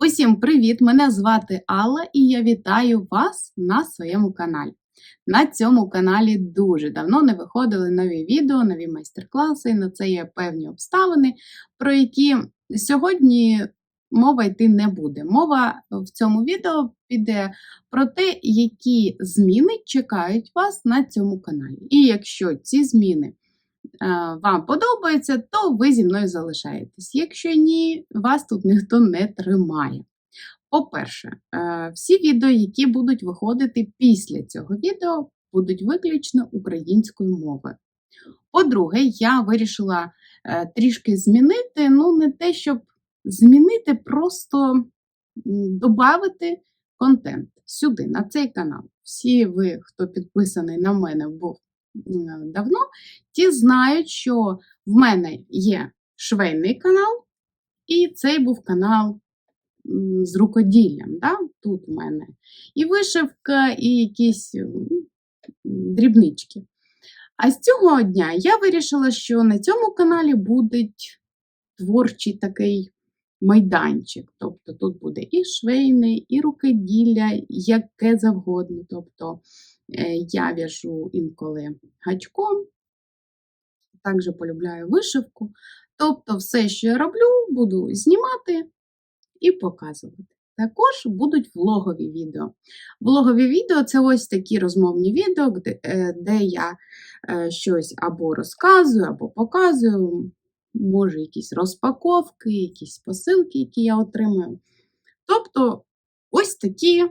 Усім привіт! Мене звати Алла і я вітаю вас на своєму каналі. На цьому каналі дуже давно не виходили нові відео, нові майстер-класи. На це є певні обставини, про які сьогодні мова йти не буде. Мова в цьому відео піде про те, які зміни чекають вас на цьому каналі. І якщо ці зміни вам подобаються, то ви зі мною залишаєтесь. Якщо ні, вас тут ніхто не тримає. По-перше, е, всі відео, які будуть виходити після цього відео, будуть виключно українською мовою. По-друге, я вирішила е, трішки змінити, ну, не те, щоб змінити, просто додати контент сюди, на цей канал. Всі ви, хто підписаний на мене, був давно, ті знають, що в мене є швейний канал, і цей був канал з рукоділлям. Да? Тут у мене і вишивка, і якісь дрібнички. А з цього дня я вирішила, що на цьому каналі буде творчий такий майданчик. Тобто тут буде і швейне, і рукоділля, яке завгодно. Тобто я в'яжу інколи гачком, також полюбляю вишивку. Тобто, все, що я роблю, буду знімати і показувати. Також будуть влогові відео. Влогові відео це ось такі розмовні відео, де, е, де я е, щось або розказую, або показую, може, якісь розпаковки, якісь посилки, які я отримую. Тобто, ось такі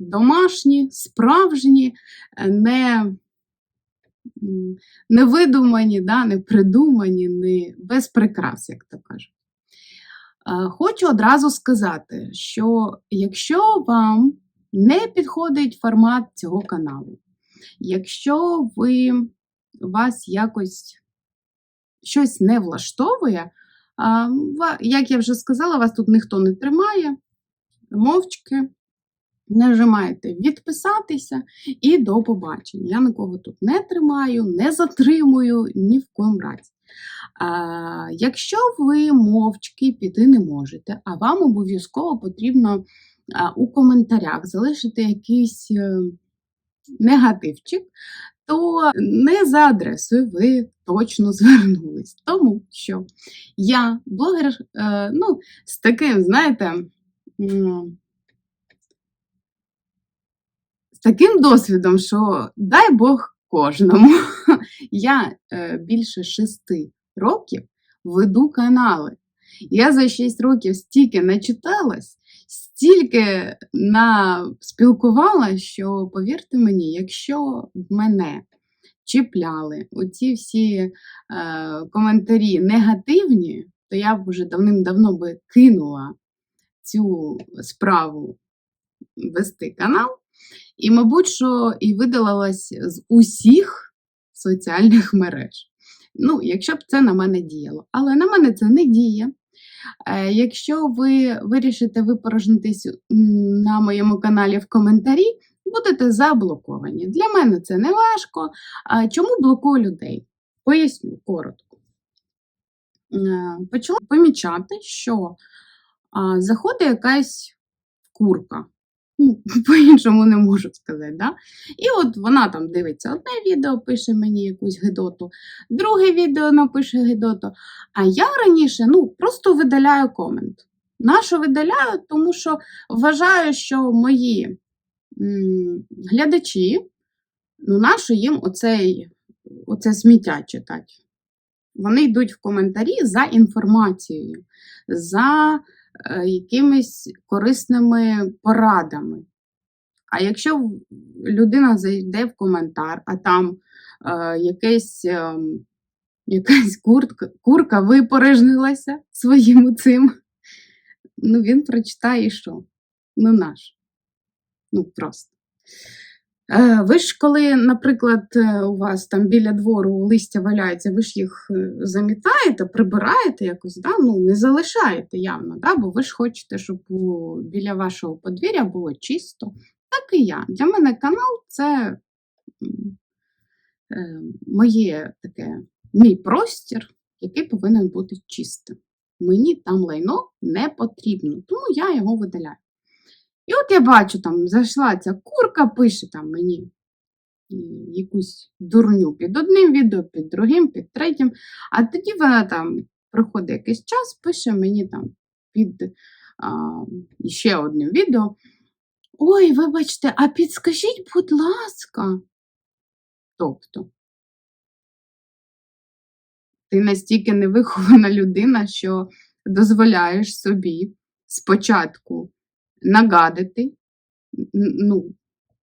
домашні, справжні, е, не не видумані, да, не придумані, не без прикрас, як то кажуть. Хочу одразу сказати, що якщо вам не підходить формат цього каналу, якщо ви вас якось щось не влаштовує, як я вже сказала, вас тут ніхто не тримає, мовчки, нажимаєте відписатися і до побачення. Я нікого тут не тримаю, не затримую ні в коєму разі. А, Якщо ви мовчки піти не можете, а вам обов'язково потрібно у коментарях залишити якийсь е, негативчик, то не за адресою ви точно звернулись. Тому що я блогер е, ну, з таким, знаєте, з таким досвідом, що дай Бог кожному. Я е, більше шести років веду канали. Я за 6 років стільки начиталась, стільки спілкувала, що, повірте мені, якщо в мене чіпляли оці всі е, коментарі негативні, то я б вже давним-давно би кинула цю справу вести канал. І, мабуть, що і видалилась з усіх соціальних мереж. Ну, якщо б це на мене діяло. Але на мене це не діє. Е, якщо ви вирішите випорожнитись на моєму каналі в коментарі, будете заблоковані. Для мене це не важко. Чому блокую людей? Поясню коротко. Е, почала помічати, що заходить якась курка ну, по-іншому не можу сказати. Да? І от вона там дивиться одне відео, пише мені якусь гидоту, друге відео напише гидоту. А я раніше ну, просто видаляю комент. Нащо видаляю? Тому що вважаю, що мої м глядачі, ну, нащо їм оцей, оце сміття читати. Вони йдуть в коментарі за інформацією, за якимись корисними порадами. А якщо людина зайде в коментар, а там е, якесь, е, якась куртка, курка випорожнилася своїм цим, ну він прочитає що? Ну наш. Ну просто. Е, ви ж, коли, наприклад, е, у вас там біля двору листя валяється, ви ж їх е, замітаєте, прибираєте якось, да? ну, не залишаєте явно, да? бо ви ж хочете, щоб біля вашого подвір'я було чисто. Так і я. Для мене канал це моє таке, мій простір, який повинен бути чистим. Мені там лайно не потрібно, тому я його видаляю. І от я бачу, там зайшла ця курка, пише там мені якусь дурню під одним відео, під другим, під третім. А тоді вона там проходить якийсь час, пише мені там під а, ще одним відео. Ой, вибачте, а підскажіть, будь ласка. Тобто, ти настільки невихована людина, що дозволяєш собі спочатку нагадити, ну,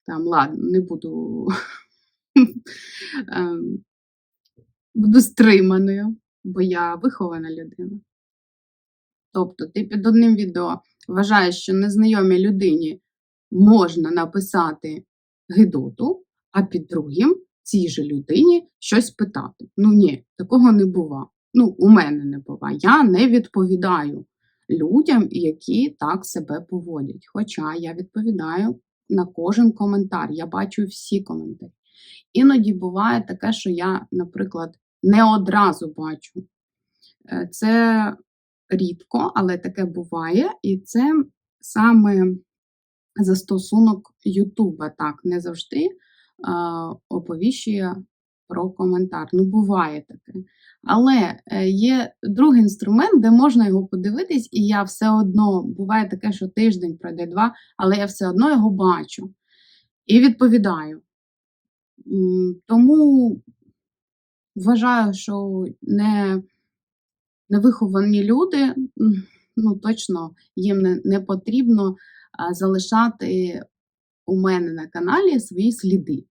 там, ладно, не буду, ем, буду стриманою, бо я вихована людина. Тобто, ти під одним відео вважаєш, що незнайомій людині можна написати гидоту, а під другим цій же людині щось питати. Ну ні, такого не бува. Ну, у мене не бува. Я не відповідаю людям, які так себе поводять. Хоча я відповідаю на кожен коментар, я бачу всі коментарі. Іноді буває таке, що я, наприклад, не одразу бачу. Е, Це рідко, але таке буває, і це саме застосунок Ютуба так не завжди оповіщує про коментар. Ну, буває таке. Але е, є другий інструмент, де можна його подивитись, і я все одно буває таке, що тиждень пройде два, але я все одно його бачу і відповідаю. Тому вважаю, що не невиховані люди, ну точно їм не, не потрібно залишати у мене на каналі свої сліди.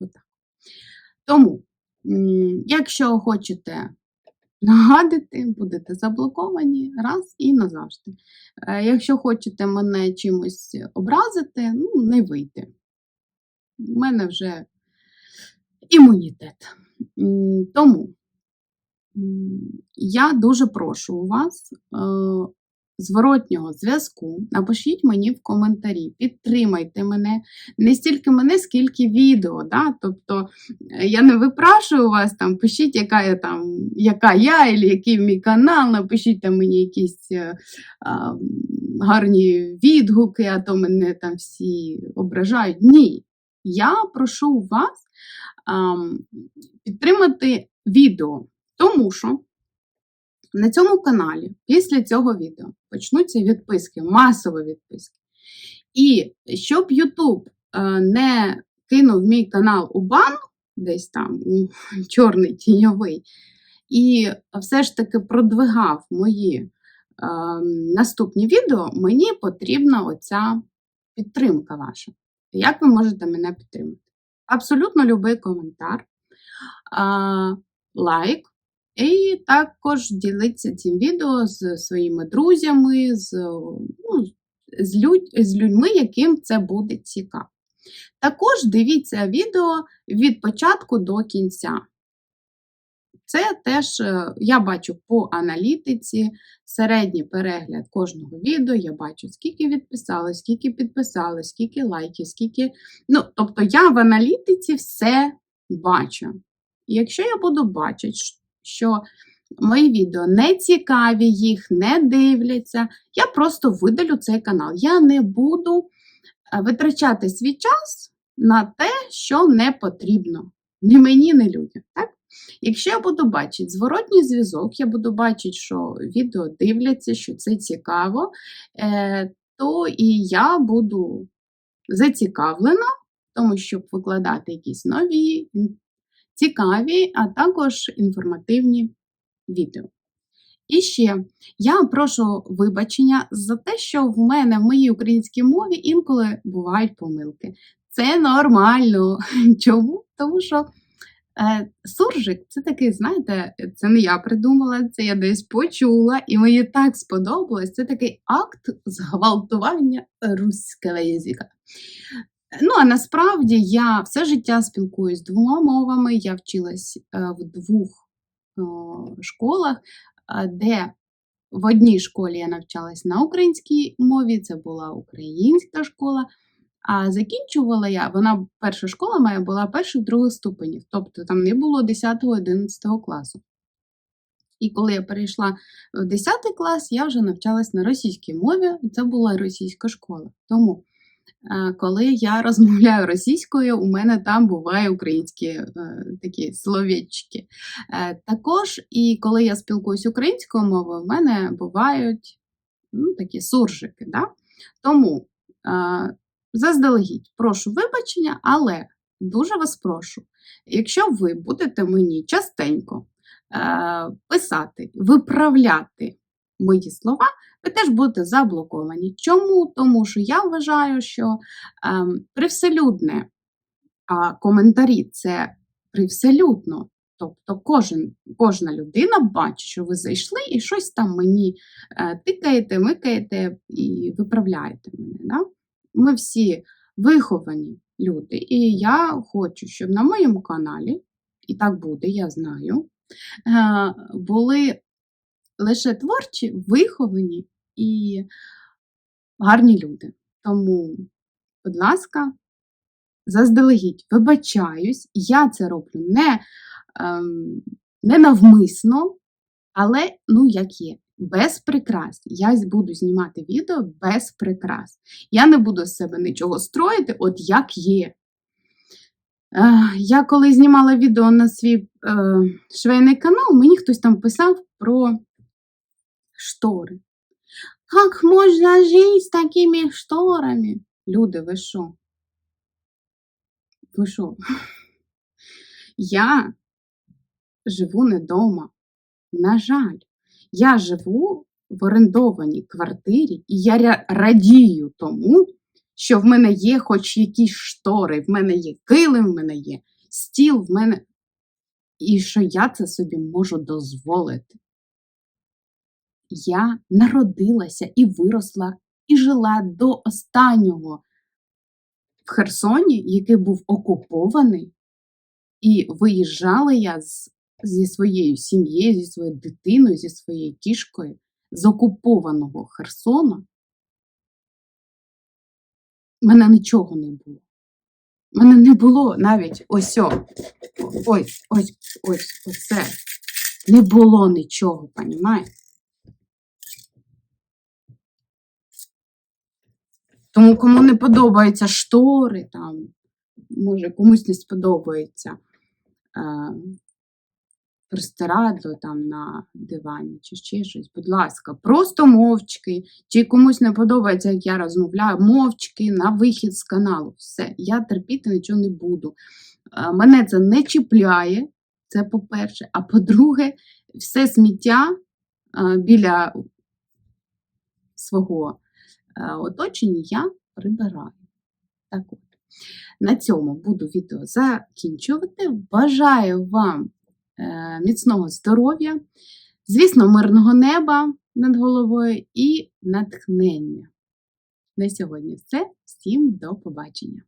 Отак. Тому, якщо хочете нагадити, будете заблоковані раз і назавжди. Е, Якщо хочете мене чимось образити, ну, не вийде. У мене вже імунітет. Тому я дуже прошу вас е, зворотнього зв'язку. Напишіть мені в коментарі, підтримайте мене, не стільки мене, скільки відео. Да? Тобто е, я не випрашую вас там, пишіть, яка я там, яка я, або який мій канал, напишіть там мені якісь е, а, гарні відгуки, а то мене там всі ображають. Ні. Я прошу вас ам, підтримати відео, тому що на цьому каналі після цього відео почнуться відписки, масові відписки. І щоб YouTube е, не кинув мій канал у бан, десь там у чорний тіньовий, і все ж таки продвигав мої е, наступні відео, мені потрібна оця підтримка ваша. Як ви можете мене підтримати? Абсолютно будь-який коментар, а, лайк, і також ділитися цим відео з своїми друзями, з, ну, з, людь, з людьми, яким це буде цікаво. Також дивіться відео від початку до кінця. Це теж е, я бачу по аналітиці середній перегляд кожного відео. Я бачу, скільки відписали, скільки підписали, скільки лайків, скільки. Ну, тобто я в аналітиці все бачу. І якщо я буду бачити, що мої відео не цікаві, їх не дивляться, я просто видалю цей канал. Я не буду е, витрачати свій час на те, що не потрібно. Ні мені, ні людям. Так? Якщо я буду бачити зворотній зв'язок, я буду бачити, що відео дивляться, що це цікаво, е, то і я буду зацікавлена в тому, щоб викладати якісь нові, цікаві, а також інформативні відео. І ще я прошу вибачення за те, що в мене в моїй українській мові інколи бувають помилки. Це нормально. Чому? Тому що е, суржик це такий, знаєте, це не я придумала, це я десь почула, і мені так сподобалось. Це такий акт зґвалтування руського язика. Ну, а насправді я все життя спілкуюсь двома мовами. Я вчилась е, в двох е, школах, де в одній школі я навчалась на українській мові, це була українська школа. А закінчувала я, вона перша школа моя була перших других ступенів, тобто там не було 10-11 класу. І коли я перейшла в 10 клас, я вже навчалась на російській мові. Це була російська школа. Тому, коли я розмовляю російською, у мене там бувають українські е, такі словечки. Е, також, і коли я спілкуюсь українською мовою, в мене бувають ну, такі суржики. Да? Тому е, заздалегідь прошу вибачення, але дуже вас прошу, якщо ви будете мені частенько е, писати, виправляти мої слова, ви теж будете заблоковані. Чому? Тому що я вважаю, що е, привселюдне а коментарі це привселюдно. Тобто кожен, кожна людина бачить, що ви зайшли і щось там мені е, тикаєте, микаєте і виправляєте мене. Да? Ми всі виховані люди, і я хочу, щоб на моєму каналі, і так буде, я знаю, е, були лише творчі, виховані і гарні люди. Тому, будь ласка, заздалегідь вибачаюсь, я це роблю не, ем, не навмисно, але ну як є. Без прикрас. Я буду знімати відео без прикрас. Я не буду з себе нічого строїти, от як є. Я коли знімала відео на свій е, швейний канал, мені хтось там писав про штори. Як можна жити з такими шторами? Люди, ви що? Ви що? Я живу не вдома. На жаль, я живу в орендованій квартирі, і я радію тому, що в мене є хоч якісь штори, в мене є килим, в мене є стіл, в мене. І що я це собі можу дозволити. Я народилася і виросла, і жила до останнього в Херсоні, який був окупований, і виїжджала я з, зі своєю сім'єю, зі своєю дитиною, зі своєю кішкою з окупованого Херсона. Мене нічого не було. Мене не було навіть ось о, ось, ось, ось, оце. Не було нічого, понімаєте? Тому кому не подобаються штори, там, може комусь не сподобається е, простирадло там на дивані чи ще щось, будь ласка, просто мовчки, чи комусь не подобається, як я розмовляю, мовчки на вихід з каналу. Все, я терпіти нічого не буду. Е, Мене це не чіпляє, це по-перше. А по-друге, все сміття е, біля свого е, оточення я прибираю. Так от. На цьому буду відео закінчувати. Бажаю вам е, міцного здоров'я, звісно, мирного неба над головою і натхнення. На сьогодні все. Всім до побачення!